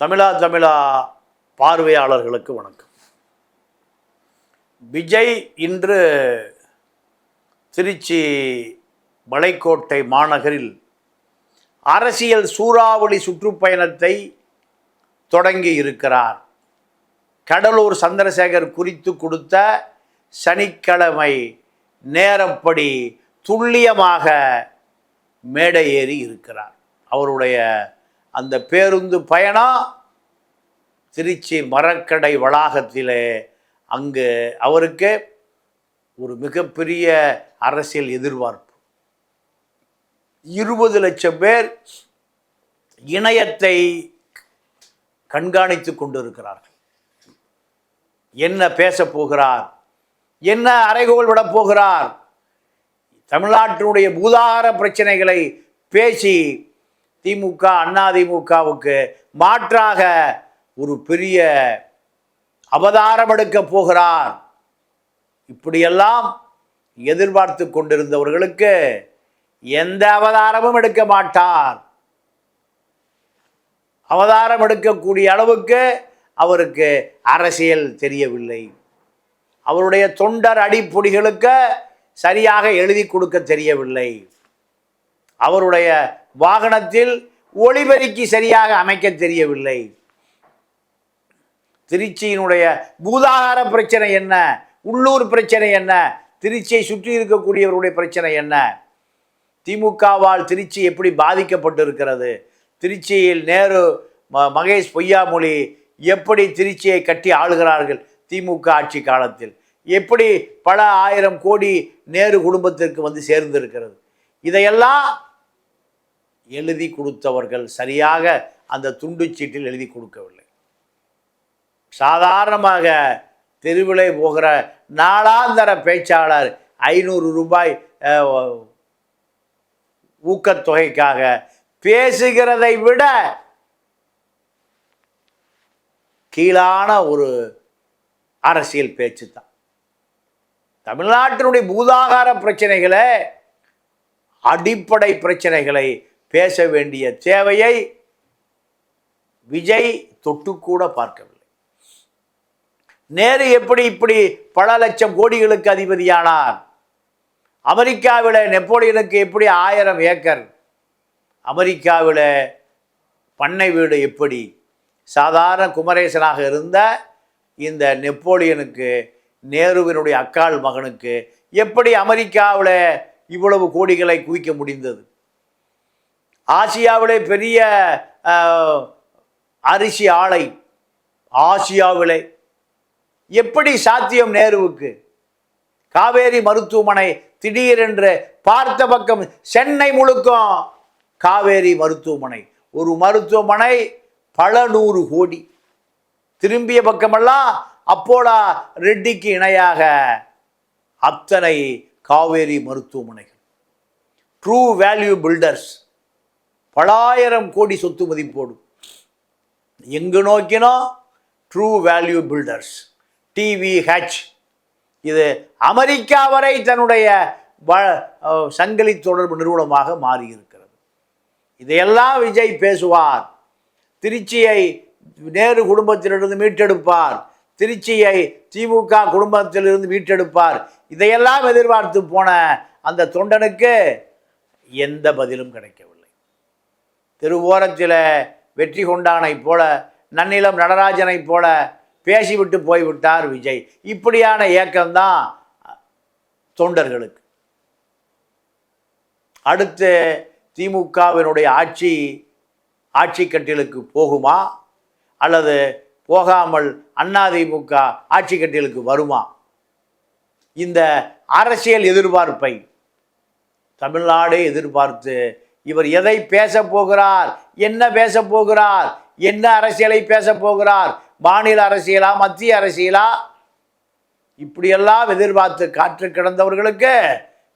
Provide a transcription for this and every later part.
தமிழா தமிழா பார்வையாளர்களுக்கு வணக்கம். விஜய் இன்று திருச்சி மலைக்கோட்டை மாநகரில் அரசியல் சூறாவளி சுற்றுப்பயணத்தை தொடங்கி இருக்கிறார். கடலூர் சந்திரசேகர் குறித்து கொடுத்த சனிக்கிழமை நேரப்படி துல்லியமாக மேடை ஏறி இருக்கிறார். அவருடைய அந்த பேருந்து பயணம் திருச்சி மரக்கடை வளாகத்திலே அங்கு அவருக்கு ஒரு மிகப்பெரிய அரசியல் எதிர்பார்ப்பு. இருபது லட்சம் பேர் இணையத்தை கண்காணித்து கொண்டிருக்கிறார்கள். என்ன பேசப் போகிறார்? என்ன அறைகோல் விடப் போகிறார்? தமிழ்நாட்டினுடைய பூதார பிரச்சனைகளை பேசி திமுக அதிமுகவுக்கு மாற்றாக ஒரு பெரிய அவதாரம் எடுக்கப் போகிறார். இப்படியெல்லாம் எதிர்பார்த்து கொண்டிருந்தவர்களுக்கு எந்த அவதாரமும் எடுக்க மாட்டார். அவதாரம் எடுக்கக்கூடிய அளவுக்கு அவருக்கு அரசியல் தெரியவில்லை. அவருடைய தொண்டர் அடிப்பொடிகளுக்கு சரியாக எழுதி கொடுக்க தெரியவில்லை. அவருடைய வாகனத்தில் ஒளிபெருக்கி சரியாக அமைக்க தெரியவில்லை. திருச்சியினுடைய பூதாகார பிரச்சனை என்ன? உள்ளூர் பிரச்சனை என்ன? திருச்சியை சுற்றி இருக்கக்கூடியவருடைய பிரச்சனை என்ன? திமுகவால் திருச்சி எப்படி பாதிக்கப்பட்டிருக்கிறது? திருச்சியில் நேரு ம- மகேஷ் பொய்யாமொழி எப்படி திருச்சியை கட்டி ஆளுகிறார்கள் திமுக ஆட்சி காலத்தில்? எப்படி பல ஆயிரம் கோடி நேரு குடும்பத்திற்கு வந்து சேர்ந்திருக்கிறது? இதையெல்லாம் எழுதி கொடுத்தவர்கள் சரியாக அந்த துண்டுச்சீட்டில் எழுதி கொடுக்கவில்லை. சாதாரணமாக தெருவிலே போகிற நாளாந்தர பேச்சாளர் ஐநூறு ரூபாய் அஹ், ஊக்கத்தொகைக்காக பேசுகிறதை விட கீழான ஒரு அரசியல் பேச்சு தான் தமிழ்நாட்டினுடைய பூதாகார பிரச்சனைகளை அடிப்படை பிரச்சனைகளை பேச வேண்டிய தேவையை விஜய் தொட்டுக்கூட பார்க்கவில்லை. நேரு எப்படி இப்படி பல லட்சம் கோடிகளுக்கு அதிபதியானார்? அமெரிக்காவில் நெப்போலியனுக்கு எப்படி ஆயிரம் ஏக்கர்? அமெரிக்காவில் பண்ணை வீடு எப்படி? சாதாரண குமரேசனாக இருந்த இந்த நெப்போலியனுக்கு நேருவினுடைய அக்காள் மகனுக்கு எப்படி அமெரிக்காவில் இவ்வளவு கோடிகளை குவிக்க முடிந்தது? ஆசியாவிலே பெரிய அரிசி ஆலை. ஆசியாவிலே. எப்படி சாத்தியம் நேருவுக்கு? காவேரி மருத்துவமனை திடீரென்று பார்த்த பக்கம் சென்னை முழுக்கும். காவேரி மருத்துவமனை. ஒரு மருத்துவமனை பல நூறு கோடி. திரும்பிய பக்கமெல்லாம் அப்போலா ரெட்டிக்கு இணையாக அத்தனை காவேரி மருத்துவமனைகள். ட்ரூ வேல்யூ பில்டர்ஸ் பலாயிரம் கோடி சொத்து மதிப்போடு எங்கு நோக்கினோ ட்ரூ வேல்யூ பில்டர்ஸ் டிவிஹெச் இது அமெரிக்கா வரை தன்னுடைய வ சங்கிலி தொடர்பு நிறுவனமாக மாறியிருக்கிறது. இதையெல்லாம் விஜய் பேசுவார். திருச்சியை நேரு குடும்பத்திலிருந்து மீட்டெடுப்பார். திருச்சியை திமுக குடும்பத்திலிருந்து மீட்டெடுப்பார். இதையெல்லாம் எதிர்பார்த்து போன அந்த தொண்டனுக்கு எந்த பதிலும் கிடைக்கவில்லை. திருவோரத்தில் வெற்றி கொண்டானைப் போல நன்னிலம் நடராஜனைப் போல பேசிவிட்டு போய்விட்டார் விஜய். இப்படியான ஏக்கம்தான் தொண்டர்களுக்கு. அடுத்து திமுகவினுடைய ஆட்சி ஆட்சி கட்டிலுக்கு போகுமா? அல்லது போகாமல் அதிமுக ஆட்சி கட்டிலுக்கு வருமா? இந்த அரசியல் எதிர்பார்ப்பை தமிழ்நாடே எதிர்பார்த்து இவர் எதை பேச போகிறார்? என்ன பேச போகிறார்? என்ன அரசியலை பேச போகிறார்? மாநில அரசியலா மத்திய அரசியலா? இப்படியெல்லாம் எதிர்பார்த்து காற்று கிடந்தவர்களுக்கு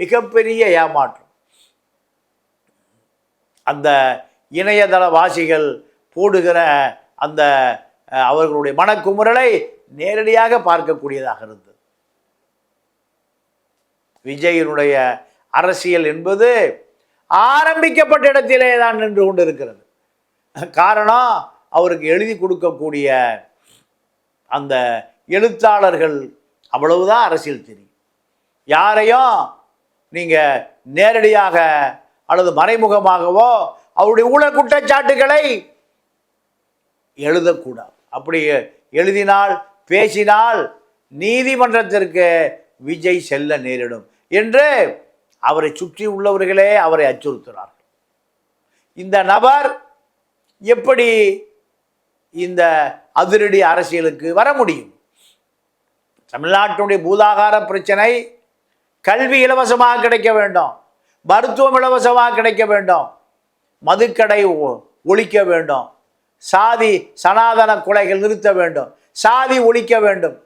மிகப்பெரிய ஏமாற்றம். அந்த இணையதள வாசிகள் போடுகிற அந்த அவர்களுடைய மனக்குமுறலை நேரடியாக பார்க்கக்கூடியதாக இருந்தது. விஜயினுடைய அரசியல் என்பது ஆரம்பிக்கப்பட்ட இடத்திலே தான் நின்று கொண்டு இருக்கிறது காரணம் அவருக்கு எழுதி கொடுக்கக்கூடிய அந்த எழுத்தாளர்கள் அவ்வளவுதான் அரசியல் தெரியும். யாரையும் நீங்கள் நேரடியாக அல்லது மறைமுகமாகவோ அவருடைய ஊழல் குற்றச்சாட்டுகளை எழுதக்கூடாது. அப்படி எழுதினால் பேசினால் நீதிமன்றத்திற்கு விஜய் செல்ல நேரிடும் என்று அவரை சுற்றி உள்ளவர்களே அவரை அச்சுறுத்துகிறார்கள் இந்த நபர் எப்படி இந்த அதிரடி அரசியலுக்கு வர முடியும்? தமிழ்நாட்டினுடைய பூதாகார பிரச்சனை கல்வி இலவசமாக கிடைக்க வேண்டும். மருத்துவம் இலவசமாக கிடைக்க வேண்டும். மதுக்கடை ஒ- ஒழிக்க வேண்டும். சாதி சனாதன கொலைகள் நிறுத்த வேண்டும். சாதி ஒழிக்க வேண்டும்.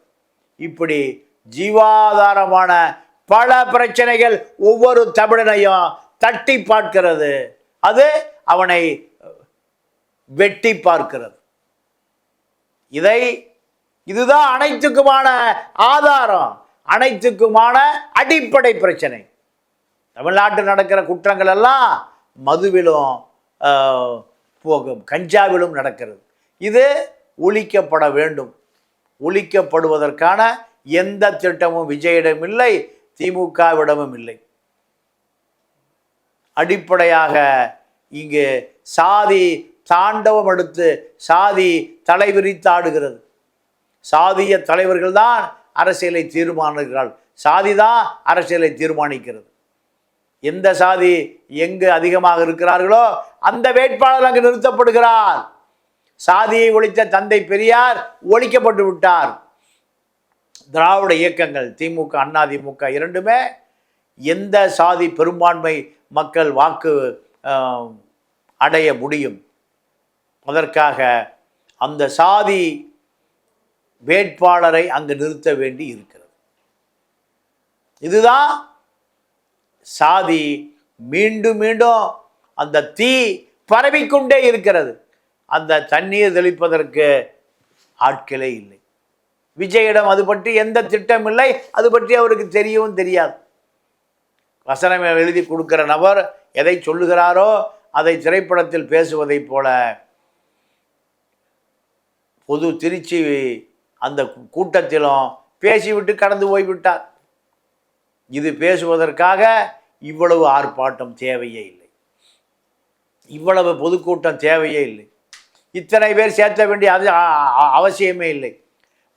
இப்படி ஜீவாதாரமான பல பிரச்சனைகள் ஒவ்வொரு தமிழனையும் தட்டி பார்க்கிறது. அது அவனை வெட்டி பார்க்கிறது. இதை இதுதான் அனைத்துக்குமான ஆதாரம். அனைத்துக்குமான அடிப்படை பிரச்சனை. தமிழ்நாட்டில் நடக்கிற குற்றங்கள் எல்லாம் மதுவிலும் போகும் கஞ்சாவிலும் நடக்கிறது. இது ஒழிக்கப்பட வேண்டும். ஒழிக்கப்படுவதற்கான எந்த திட்டமும் விஜயிடம் இல்லை. திமுகவிடமும் இல்லை. அடிப்படையாக இங்கு சாதி தாண்டவம் எடுத்து சாதி தலைவிரித்தாடுகிறது சாதிய தலைவர்கள் தான் அரசியலை தீர்மானிக்கிறார்கள் சாதி தான் அரசியலை தீர்மானிக்கிறது. எந்த சாதி எங்கு அதிகமாக இருக்கிறார்களோ அந்த வேட்பாளர் அங்கு நிறுத்தப்படுகிறார். சாதியை ஒழித்த தந்தை பெரியார் ஒழிக்கப்பட்டு விட்டார். திராவிட இயக்கங்கள் திமுக அண்ணா திமுக இரண்டுமே எந்த சாதி பெரும்பான்மை மக்கள் வாக்கு அடைய முடியும்? அதற்காக அந்த சாதி வேட்பாளரை அங்கு நிறுத்த வேண்டி இருக்கிறது. இதுதான் சாதி மீண்டும் மீண்டும் அந்த தீ பரவிக்கொண்டே இருக்கிறது. அந்த தண்ணீர் தெளிப்பதற்கு ஆட்களே இல்லை. விஜயிடம் அது பற்றி எந்த திட்டம் இல்லை அது பற்றி அவருக்கு தெரியவும் தெரியாது. வசனம் எழுதி கொடுக்கிற நபர் எதை சொல்லுகிறாரோ அதை திரைப்படத்தில் பேசுவதைப் போல. பொது திருச்சி அந்த கூட்டத்திலும் பேசிவிட்டு கடந்து போய்விட்டார். இது பேசுவதற்காக இவ்வளவு ஆர்ப்பாட்டம் தேவையே இல்லை. இவ்வளவு பொதுக்கூட்டம் தேவையே இல்லை. இத்தனை பேர் சேர்த்த வேண்டிய அது அவசியமே இல்லை.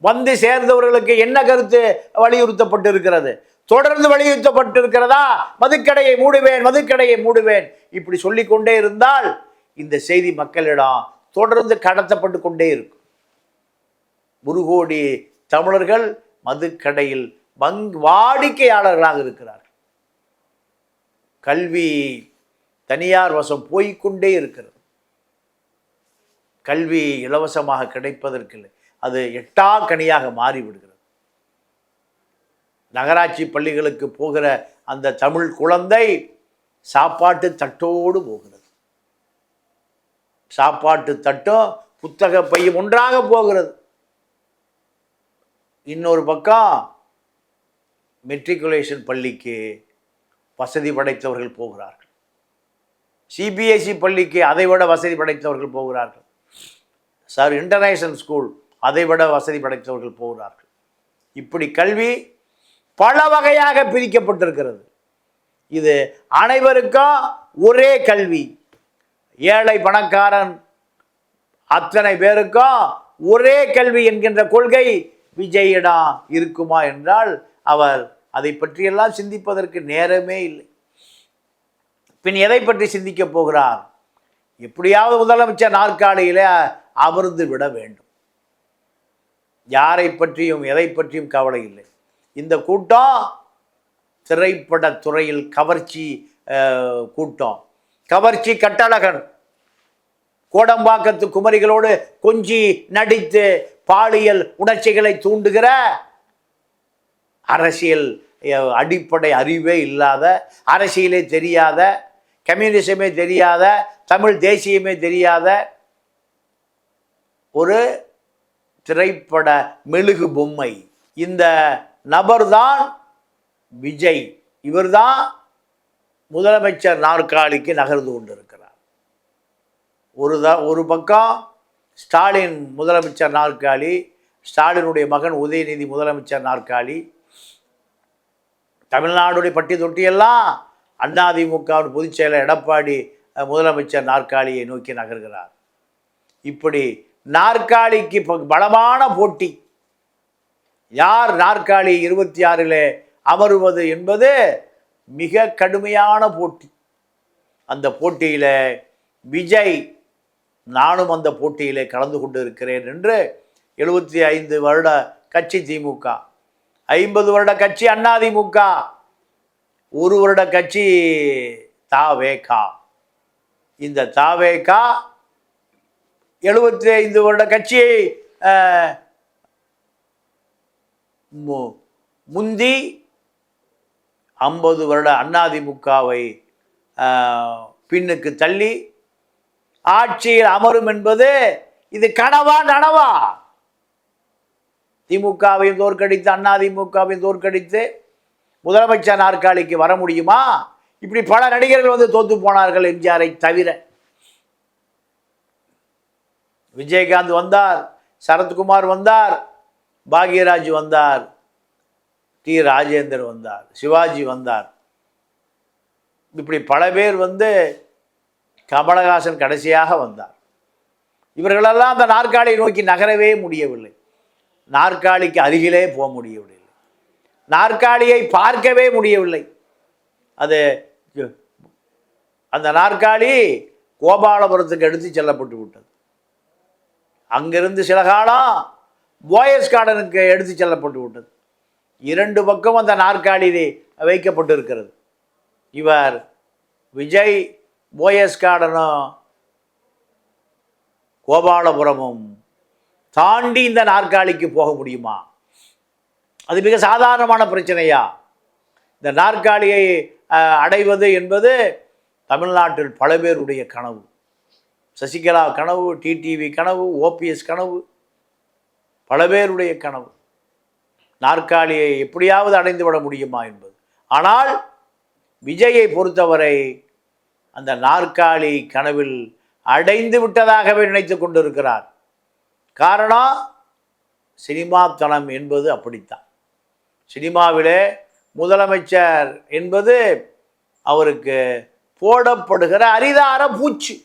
வந்து சேர்ந்தவர்களுக்கு என்ன கருத்து வலியுறுத்தப்பட்டு இருக்கிறது தொடர்ந்து வலியுறுத்தப்பட்டு இருக்கிறதா மதுக்கடையை மூடுவேன் மதுக்கடையை மூடுவேன். இப்படி சொல்லிக்கொண்டே இருந்தால் இந்த செய்தி மக்களிடம் தொடர்ந்து கடத்தப்பட்டு கொண்டே இருக்கும். ஒரு கோடி தமிழர்கள் மதுக்கடையில் வங் வாடிக்கையாளர்களாக இருக்கிறார்கள். கல்வி தனியார் வசம் போய்க்கொண்டே இருக்கிறது. கல்வி இலவசமாக கிடைப்பதற்கு இல்லை. அது எட்டா கனியாக மாறிவிடுகிறது. நகராட்சி பள்ளிகளுக்கு போகிற அந்த தமிழ் குழந்தை சாப்பாட்டு தட்டோடு போகிறது. சாப்பாட்டு தட்டும் புத்தக பையும் ஒன்றாக போகிறது. இன்னொரு பக்கம் மெட்ரிகுலேஷன் பள்ளிக்கு வசதி படைத்தவர்கள் போகிறார்கள். சிபிஎஸ்இ பள்ளிக்கு அதைவிட வசதி படைத்தவர்கள் போகிறார்கள். சார் இன்டர்நேஷனல் ஸ்கூல் அதைவிட வசதி படைத்தவர்கள் போகிறார்கள். இப்படி கல்வி பல வகையாக பிரிக்கப்பட்டிருக்கிறது. இது அனைவருக்கும் ஒரே கல்வி. ஏழை பணக்காரன் அத்தனை பேருக்கும் ஒரே கல்வி என்கின்ற கொள்கை விஜயிடம் இருக்குமா என்றால் அவர் அதை பற்றியெல்லாம் சிந்திப்பதற்கு நேரமே இல்லை. பின் எதை பற்றி சிந்திக்கப் போகிறார்? எப்படியாவது முதலமைச்சர் நாற்காலியிலே அமர்ந்து விட வேண்டும். யாரை பற்றியும் எதை பற்றியும் கவலை இல்லை. இந்த கூட்டம் திரைப்பட துறையில் கவர்ச்சி கூட்டம். கவர்ச்சி கட்டழகன். கோடம்பாக்கத்து குமரிகளோடு கொஞ்சி நடித்து பாலியல் உணர்ச்சிகளை தூண்டுகிற அரசியல் அடிப்படை அறிவே இல்லாத அரசியலே தெரியாத கம்யூனிசமே தெரியாத தமிழ் தேசியமே தெரியாத ஒரு திரைப்பட மெழுகு பொம்மை. இந்த நபர்தான் விஜய். இவர்தான் முதலமைச்சர் நாற்காலிக்கு நகர்ந்து கொண்டிருக்கிறார். ஒரு த ஒரு பக்கம் ஸ்டாலின் முதலமைச்சர் நாற்காலி ஸ்டாலினுடைய மகன் உதயநிதி முதலமைச்சர் நாற்காலி தமிழ்நாடுடைய பட்டி தொட்டியெல்லாம் அதிமுகவின் பொதுச் செயலர் எடப்பாடி முதலமைச்சர் நாற்காலியை நோக்கி நகர்கிறார். இப்படி நாற்காலிக்கு பலமான போட்டி. யார் நாற்காலி இருபத்தி ஆறில் அமருவது என்பது மிக கடுமையான போட்டி. அந்த போட்டியில் விஜய் நானும் அந்த போட்டியில் கலந்து கொண்டு இருக்கிறேன் என்று எழுபத்தி ஐந்து வருட கட்சி திமுக ஐம்பது வருட கட்சி அதிமுக ஒரு வருட கட்சி தாவேகா இந்த தாவேகா எழுபத்தி ஐந்து வருட கட்சியை மு- முந்தி ஐம்பது வருட அண்ணாதிமுகவை பின்னுக்கு தள்ளி ஆட்சியில் அமரும் என்பது இது கனவா நனவா? திமுகவையும் தோற்கடித்து அண்ணாதிமுகவையும் தோற்கடித்து முதலமைச்சர் நாற்காலிக்கு வர முடியுமா? இப்படி பல நடிகர்கள் வந்து தோத்து போனார்கள் எம்ஜிஆரை தவிர. விஜயகாந்த் வந்தார் சரத்குமார் வந்தார் பாக்யராஜ் வந்தார் டி ராஜேந்தர் வந்தார் சிவாஜி வந்தார். இப்படி பல பேர் வந்து கமலஹாசன் கடைசியாக வந்தார். இவர்களெல்லாம் அந்த நாற்காலியை நோக்கி நகரவே முடியவில்லை. நாற்காலிக்கு அருகிலே போக முடியவில்லை. நாற்காலியை பார்க்கவே முடியவில்லை. அது அந்த நாற்காலி கோபாலபுரத்துக்கு எடுத்து செல்லப்பட்டு விட்டது. அங்கிருந்து சில காலம் போயஸ் கார்டனுக்கு எடுத்து செல்லப்பட்டு விட்டது. இரண்டு பக்கம் அந்த நாற்காலியிலே வைக்கப்பட்டு இருக்கிறது இவர் விஜய் போயஸ் கார்டனும் கோபாலபுரமும் தாண்டி இந்த நாற்காலிக்கு போக முடியுமா? அது மிக சாதாரணமான பிரச்சனையா? இந்த நாற்காலியை அடைவது என்பது தமிழ்நாட்டில் பல பேருடைய கனவு. சசிகலா கனவு டிடிவி கனவு ஓபிஎஸ் கனவு பல பேருடைய கனவு. நாற்காலியை எப்படியாவது அடைந்து விட முடியுமா என்பது. ஆனால் விஜயை பொறுத்தவரை அந்த நாற்காலி கனவில் அடைந்து விட்டதாகவே நினைத்து கொண்டிருக்கிறார். காரணம் சினிமாத்தனம் என்பது அப்படித்தான். சினிமாவிலே முதலமைச்சர் என்பது அவருக்கு போடப்படுகிற அரிதார பூச்சி.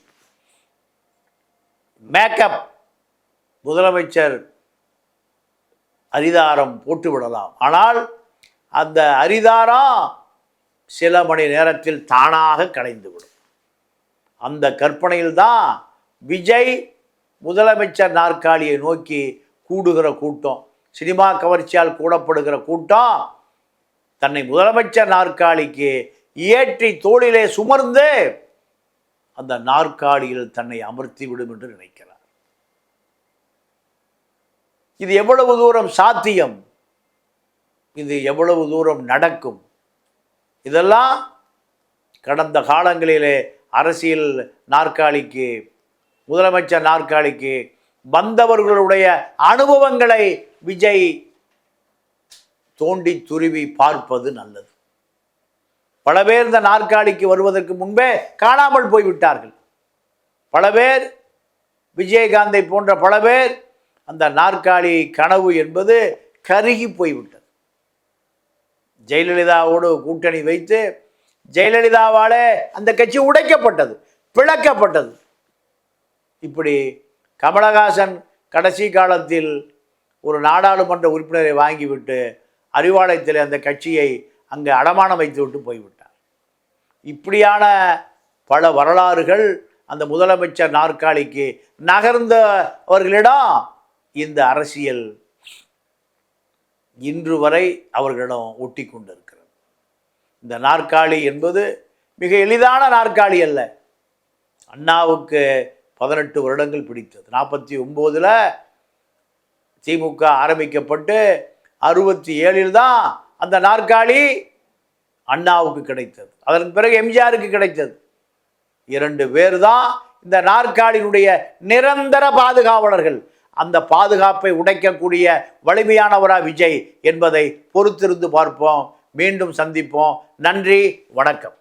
மேக்கப் முதலமைச்சர் அரிதாரம் போட்டு விடலாம் ஆனால் அந்த அரிதாரம் சில மணி நேரத்தில் தானாக கலைந்துவிடும். அந்த கற்பனையில்தான் விஜய் முதலமைச்சர் நாற்காலியை நோக்கி கூடுகிற கூட்டம் சினிமா கவர்ச்சியால் கூடப்படுகிற கூட்டம் தன்னை முதலமைச்சர் நாற்காலிக்கு ஏற்றி தோளிலே சுமர்ந்து அந்த நாற்காலியில் தன்னை அமர்த்தி விடும் என்று நினைக்கிறார். இது எவ்வளவு தூரம் சாத்தியம்? இது எவ்வளவு தூரம் நடக்கும்? இதெல்லாம் கடந்த காலங்களிலே அரசியல் நாற்காலிக்கு முதலமைச்சர் நாற்காலிக்கு வந்தவர்களுடைய அனுபவங்களை விஜய் தோண்டி துருவி பார்ப்பது நல்லது. பல பேர் இந்த நாற்காலிக்கு வருவதற்கு முன்பே காணாமல் போய்விட்டார்கள். பல பேர் விஜயகாந்தை போன்ற பல பேர் அந்த நாற்காலி கனவு என்பது கருகி போய்விட்டது. ஜெயலலிதாவோடு கூட்டணி வைத்து ஜெயலலிதாவாலே அந்த கட்சி உடைக்கப்பட்டது பிளக்கப்பட்டது. இப்படி கமலஹாசன் கடைசி காலத்தில் ஒரு நாடாளுமன்ற உறுப்பினரை வாங்கிவிட்டு அறிவாலயத்தில் அந்த கட்சியை அங்கே அடமானம் வைத்து விட்டு போய்விட்டார். இப்படியான பல வரலாறுகள் அந்த முதலமைச்சர் நாற்காலிக்கு நகர்ந்தவர்களிடம் இந்த அரசியல் இன்று வரை அவர்களிடம் ஒட்டி கொண்டிருக்கிறது. இந்த நாற்காலி என்பது மிக எளிதான நாற்காலி அல்ல. அண்ணாவுக்கு பதினெட்டு வருடங்கள் பிடித்தது. நாற்பத்தி ஒம்போதில் திமுக ஆரம்பிக்கப்பட்டு அறுபத்தி ஏழில் தான் அந்த நாற்காலி அண்ணாவுக்கு கிடைத்தது. அதன் பிறகு எம்ஜிஆருக்கு கிடைத்தது. இரண்டு பேர் தான் இந்த நாற்காலியினுடைய நிரந்தர பாதுகாவலர்கள். அந்த பாதுகாப்பை உடைக்கக்கூடிய வலிமையானவரா விஜய் என்பதை பொறுத்திருந்து பார்ப்போம். மீண்டும் சந்திப்போம். நன்றி வணக்கம்.